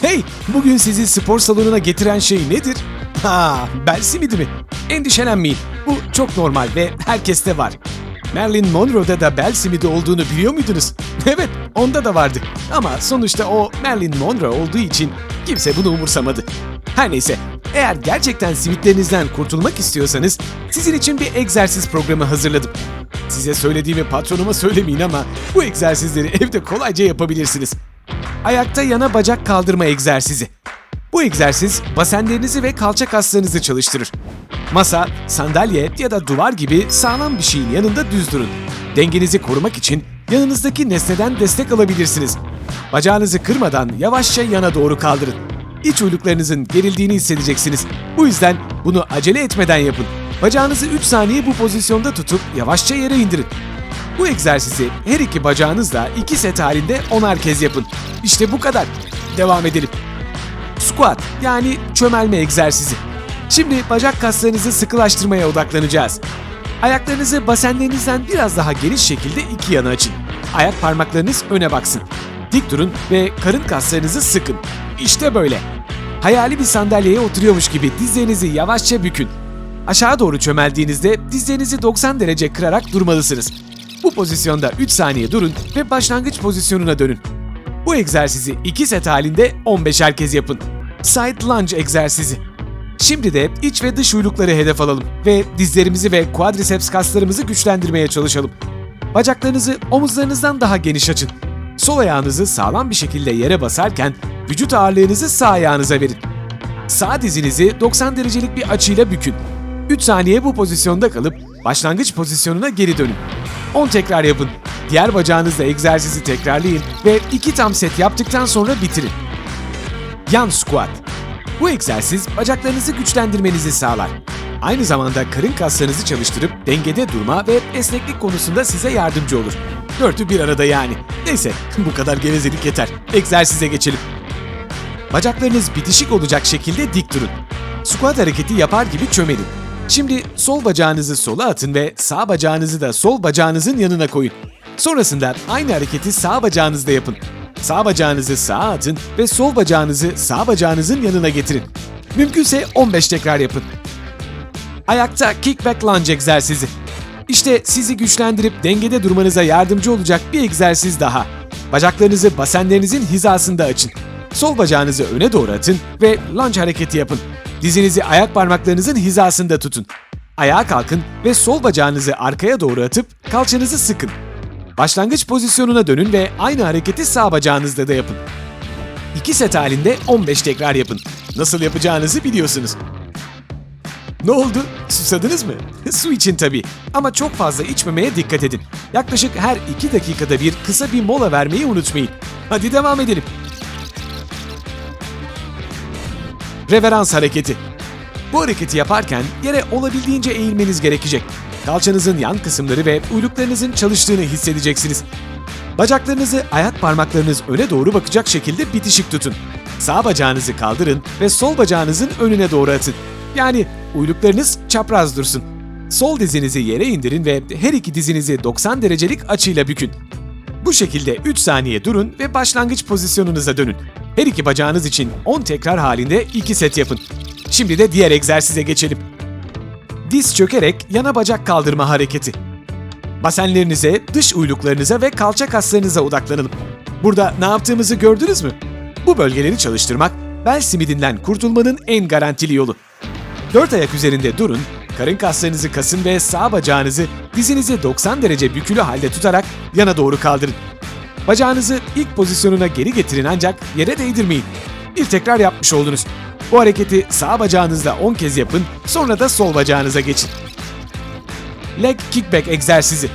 Hey, bugün sizi spor salonuna getiren şey nedir? Ha, bel simidi mi? Endişelenmeyin, bu çok normal ve herkeste var. Marilyn Monroe'da da bel simidi olduğunu biliyor muydunuz? Evet, onda da vardı. Ama sonuçta o Marilyn Monroe olduğu için kimse bunu umursamadı. Her neyse, eğer gerçekten simitlerinizden kurtulmak istiyorsanız sizin için bir egzersiz programı hazırladım. Size söylediğimi patronuma söylemeyin ama bu egzersizleri evde kolayca yapabilirsiniz. Ayakta yana bacak kaldırma egzersizi. Bu egzersiz basenlerinizi ve kalça kaslarınızı çalıştırır. Masa, sandalye ya da duvar gibi sağlam bir şeyin yanında düz durun. Dengenizi korumak için yanınızdaki nesneden destek alabilirsiniz. Bacağınızı kırmadan yavaşça yana doğru kaldırın. İç uyluklarınızın gerildiğini hissedeceksiniz. Bu yüzden bunu acele etmeden yapın. Bacağınızı 3 saniye bu pozisyonda tutup yavaşça yere indirin. Bu egzersizi her iki bacağınızla iki set halinde 10'ar kez yapın. İşte bu kadar. Devam edelim. Squat yani çömelme egzersizi. Şimdi bacak kaslarınızı sıkılaştırmaya odaklanacağız. Ayaklarınızı basenlerinizden biraz daha geniş şekilde iki yana açın. Ayak parmaklarınız öne baksın. Dik durun ve karın kaslarınızı sıkın. İşte böyle. Hayali bir sandalyeye oturuyormuş gibi dizlerinizi yavaşça bükün. Aşağı doğru çömeldiğinizde dizlerinizi 90 derece kırarak durmalısınız. Bu pozisyonda 3 saniye durun ve başlangıç pozisyonuna dönün. Bu egzersizi 2 set halinde 15'er kez yapın. Side lunge egzersizi. Şimdi de iç ve dış uylukları hedef alalım ve dizlerimizi ve quadriceps kaslarımızı güçlendirmeye çalışalım. Bacaklarınızı omuzlarınızdan daha geniş açın. Sol ayağınızı sağlam bir şekilde yere basarken vücut ağırlığınızı sağ ayağınıza verin. Sağ dizinizi 90 derecelik bir açıyla bükün. 3 saniye bu pozisyonda kalıp başlangıç pozisyonuna geri dönün. 10 tekrar yapın. Diğer bacağınızla egzersizi tekrarlayın ve 2 tam set yaptıktan sonra bitirin. Yan squat. Bu egzersiz bacaklarınızı güçlendirmenizi sağlar. Aynı zamanda karın kaslarınızı çalıştırıp dengede durma ve esneklik konusunda size yardımcı olur. Dörtü bir arada yani. Neyse bu kadar gevezelik yeter. Egzersize geçelim. Bacaklarınız bitişik olacak şekilde dik durun. Squat hareketi yapar gibi çömelin. Şimdi sol bacağınızı sola atın ve sağ bacağınızı da sol bacağınızın yanına koyun. Sonrasında aynı hareketi sağ bacağınızda yapın. Sağ bacağınızı sağa atın ve sol bacağınızı sağ bacağınızın yanına getirin. Mümkünse 15 tekrar yapın. Ayakta kickback lunge egzersizi. İşte sizi güçlendirip dengede durmanıza yardımcı olacak bir egzersiz daha. Bacaklarınızı basenlerinizin hizasında açın. Sol bacağınızı öne doğru atın ve lunge hareketi yapın. Dizinizi ayak parmaklarınızın hizasında tutun. Ayağa kalkın ve sol bacağınızı arkaya doğru atıp kalçanızı sıkın. Başlangıç pozisyonuna dönün ve aynı hareketi sağ bacağınızda da yapın. 2 set halinde 15 tekrar yapın. Nasıl yapacağınızı biliyorsunuz. Ne oldu? Susadınız mı? Su için tabii. Ama çok fazla içmemeye dikkat edin. Yaklaşık her 2 dakikada bir kısa bir mola vermeyi unutmayın. Hadi devam edelim. Reverans hareketi. Bu hareketi yaparken yere olabildiğince eğilmeniz gerekecek. Kalçanızın yan kısımları ve uyluklarınızın çalıştığını hissedeceksiniz. Bacaklarınızı ayak parmaklarınız öne doğru bakacak şekilde bitişik tutun. Sağ bacağınızı kaldırın ve sol bacağınızın önüne doğru atın. Yani uyluklarınız çapraz dursun. Sol dizinizi yere indirin ve her iki dizinizi 90 derecelik açıyla bükün. Bu şekilde 3 saniye durun ve başlangıç pozisyonunuza dönün. Her iki bacağınız için 10 tekrar halinde 2 set yapın. Şimdi de diğer egzersize geçelim. Diz çökerek yana bacak kaldırma hareketi. Basenlerinize, dış uyluklarınıza ve kalça kaslarınıza odaklanalım. Burada ne yaptığımızı gördünüz mü? Bu bölgeleri çalıştırmak, bel simidinden kurtulmanın en garantili yolu. Dört ayak üzerinde durun, karın kaslarınızı kasın ve sağ bacağınızı dizinizi 90 derece bükülü halde tutarak yana doğru kaldırın. Bacağınızı ilk pozisyonuna geri getirin ancak yere değdirmeyin. Bir tekrar yapmış oldunuz. Bu hareketi sağ bacağınızda 10 kez yapın, sonra da sol bacağınıza geçin. Leg kickback egzersizi.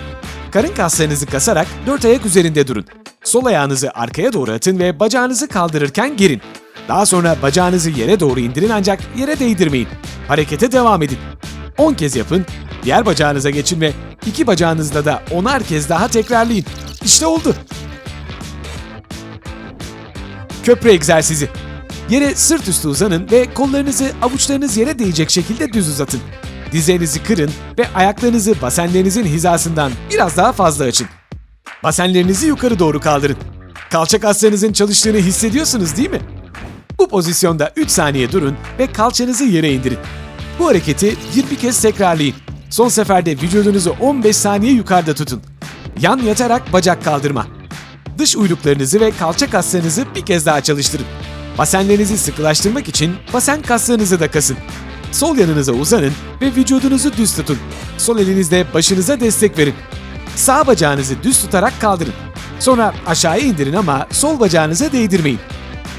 Karın kaslarınızı kasarak dört ayak üzerinde durun. Sol ayağınızı arkaya doğru atın ve bacağınızı kaldırırken gerin. Daha sonra bacağınızı yere doğru indirin ancak yere değdirmeyin. Harekete devam edin. 10 kez yapın, diğer bacağınıza geçin ve iki bacağınızla da 10'ar kez daha tekrarlayın. İşte oldu. Köprü egzersizi. Yere sırt üstü uzanın ve kollarınızı avuçlarınız yere değecek şekilde düz uzatın. Dizlerinizi kırın ve ayaklarınızı basenlerinizin hizasından biraz daha fazla açın. Basenlerinizi yukarı doğru kaldırın. Kalça kaslarınızın çalıştığını hissediyorsunuz değil mi? Bu pozisyonda 3 saniye durun ve kalçanızı yere indirin. Bu hareketi 20 kez tekrarlayın. Son seferde vücudunuzu 15 saniye yukarıda tutun. Yan yatarak bacak kaldırma. Dış uyluklarınızı ve kalça kaslarınızı bir kez daha çalıştırın. Basenlerinizi sıkılaştırmak için basen kaslarınızı da kasın. Sol yanınıza uzanın ve vücudunuzu düz tutun. Sol elinizle başınıza destek verin. Sağ bacağınızı düz tutarak kaldırın. Sonra aşağıya indirin ama sol bacağınıza değdirmeyin.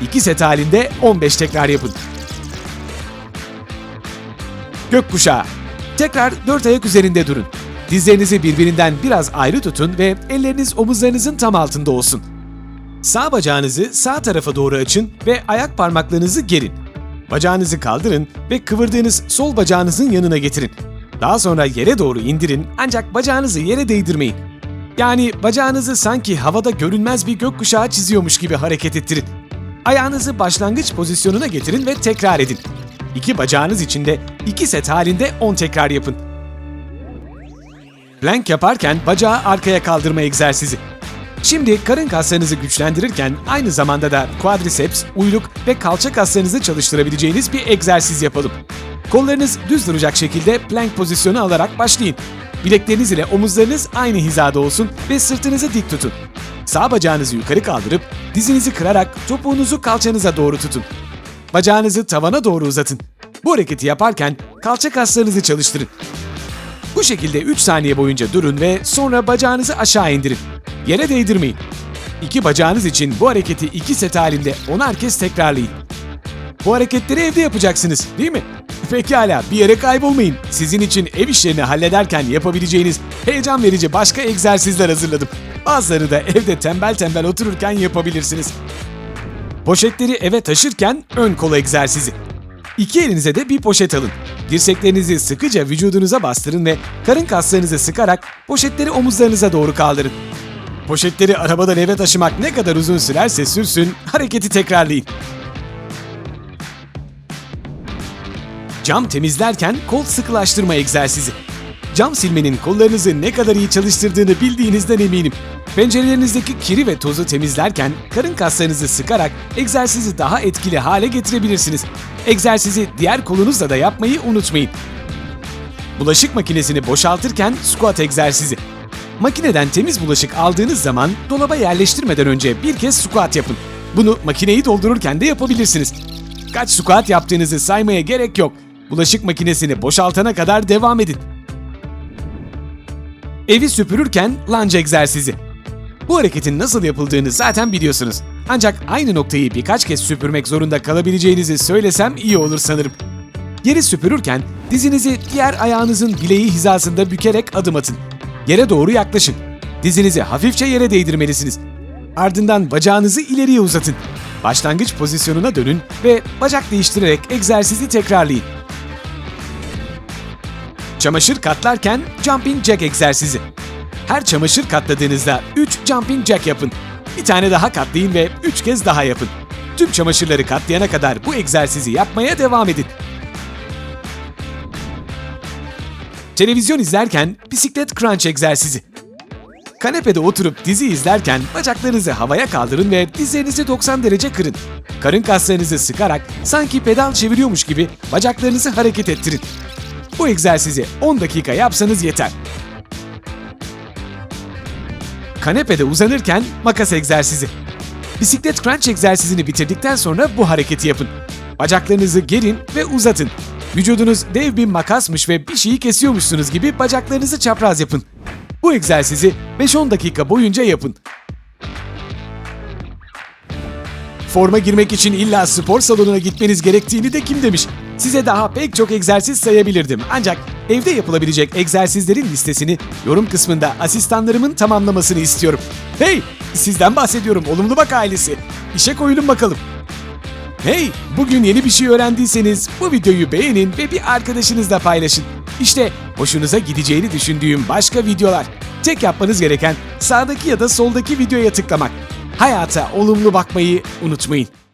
İki set halinde 15 tekrar yapın. Gökkuşağı. Tekrar dört ayak üzerinde durun. Dizlerinizi birbirinden biraz ayrı tutun ve elleriniz omuzlarınızın tam altında olsun. Sağ bacağınızı sağ tarafa doğru açın ve ayak parmaklarınızı gerin. Bacağınızı kaldırın ve kıvırdığınız sol bacağınızın yanına getirin. Daha sonra yere doğru indirin ancak bacağınızı yere değdirmeyin. Yani bacağınızı sanki havada görünmez bir gökkuşağı çiziyormuş gibi hareket ettirin. Ayağınızı başlangıç pozisyonuna getirin ve tekrar edin. İki bacağınız içinde iki set halinde 10 tekrar yapın. Plank yaparken bacağı arkaya kaldırma egzersizi. Şimdi karın kaslarınızı güçlendirirken aynı zamanda da quadriceps, uyluk ve kalça kaslarınızı çalıştırabileceğiniz bir egzersiz yapalım. Kollarınız düz duracak şekilde plank pozisyonu alarak başlayın. Bilekleriniz ile omuzlarınız aynı hizada olsun ve sırtınızı dik tutun. Sağ bacağınızı yukarı kaldırıp dizinizi kırarak topuğunuzu kalçanıza doğru tutun. Bacağınızı tavana doğru uzatın. Bu hareketi yaparken kalça kaslarınızı çalıştırın. Bu şekilde 3 saniye boyunca durun ve sonra bacağınızı aşağı indirin. Yere değdirmeyin. İki bacağınız için bu hareketi 2 set halinde 10'ar kez tekrarlayın. Bu hareketleri evde yapacaksınız, değil mi? Pekala, bir yere kaybolmayın. Sizin için ev işlerini hallederken yapabileceğiniz heyecan verici başka egzersizler hazırladım. Bazıları da evde tembel tembel otururken yapabilirsiniz. Poşetleri eve taşırken ön kol egzersizi. İki elinize de bir poşet alın. Dirseklerinizi sıkıca vücudunuza bastırın ve karın kaslarınızı sıkarak poşetleri omuzlarınıza doğru kaldırın. Poşetleri arabadan eve taşımak ne kadar uzun sürerse sürsün, hareketi tekrarlayın. Cam temizlerken kol sıkılaştırma egzersizi. Cam silmenin kollarınızı ne kadar iyi çalıştırdığını bildiğinizden eminim. Pencerelerinizdeki kiri ve tozu temizlerken karın kaslarınızı sıkarak egzersizi daha etkili hale getirebilirsiniz. Egzersizi diğer kolunuzla da yapmayı unutmayın. Bulaşık makinesini boşaltırken squat egzersizi. Makineden temiz bulaşık aldığınız zaman dolaba yerleştirmeden önce bir kez squat yapın. Bunu makineyi doldururken de yapabilirsiniz. Kaç squat yaptığınızı saymaya gerek yok. Bulaşık makinesini boşaltana kadar devam edin. Evi süpürürken lunge egzersizi. Bu hareketin nasıl yapıldığını zaten biliyorsunuz. Ancak aynı noktayı birkaç kez süpürmek zorunda kalabileceğinizi söylesem iyi olur sanırım. Yeri süpürürken dizinizi diğer ayağınızın bileği hizasında bükerek adım atın. Yere doğru yaklaşın. Dizinizi hafifçe yere değdirmelisiniz. Ardından bacağınızı ileriye uzatın. Başlangıç pozisyonuna dönün ve bacak değiştirerek egzersizi tekrarlayın. Çamaşır katlarken jumping jack egzersizi. Her çamaşır katladığınızda 3 jumping jack yapın. Bir tane daha katlayın ve 3 kez daha yapın. Tüm çamaşırları katlayana kadar bu egzersizi yapmaya devam edin. Televizyon izlerken bisiklet crunch egzersizi. Kanepede oturup dizi izlerken bacaklarınızı havaya kaldırın ve dizlerinizi 90 derece kırın. Karın kaslarınızı sıkarak sanki pedal çeviriyormuş gibi bacaklarınızı hareket ettirin. Bu egzersizi 10 dakika yapsanız yeter. Kanepede uzanırken makas egzersizi. Bisiklet crunch egzersizini bitirdikten sonra bu hareketi yapın. Bacaklarınızı gerin ve uzatın. Vücudunuz dev bir makasmış ve bir şeyi kesiyormuşsunuz gibi bacaklarınızı çapraz yapın. Bu egzersizi 5-10 dakika boyunca yapın. Forma girmek için illa spor salonuna gitmeniz gerektiğini de kim demiş? Size daha pek çok egzersiz sayabilirdim. Ancak evde yapılabilecek egzersizlerin listesini yorum kısmında asistanlarımın tamamlamasını istiyorum. Hey! Sizden bahsediyorum olumlu bak ailesi. İşe koyulun bakalım. Hey! Bugün yeni bir şey öğrendiyseniz bu videoyu beğenin ve bir arkadaşınızla paylaşın. İşte hoşunuza gideceğini düşündüğüm başka videolar. Tek yapmanız gereken sağdaki ya da soldaki videoya tıklamak. Hayata olumlu bakmayı unutmayın.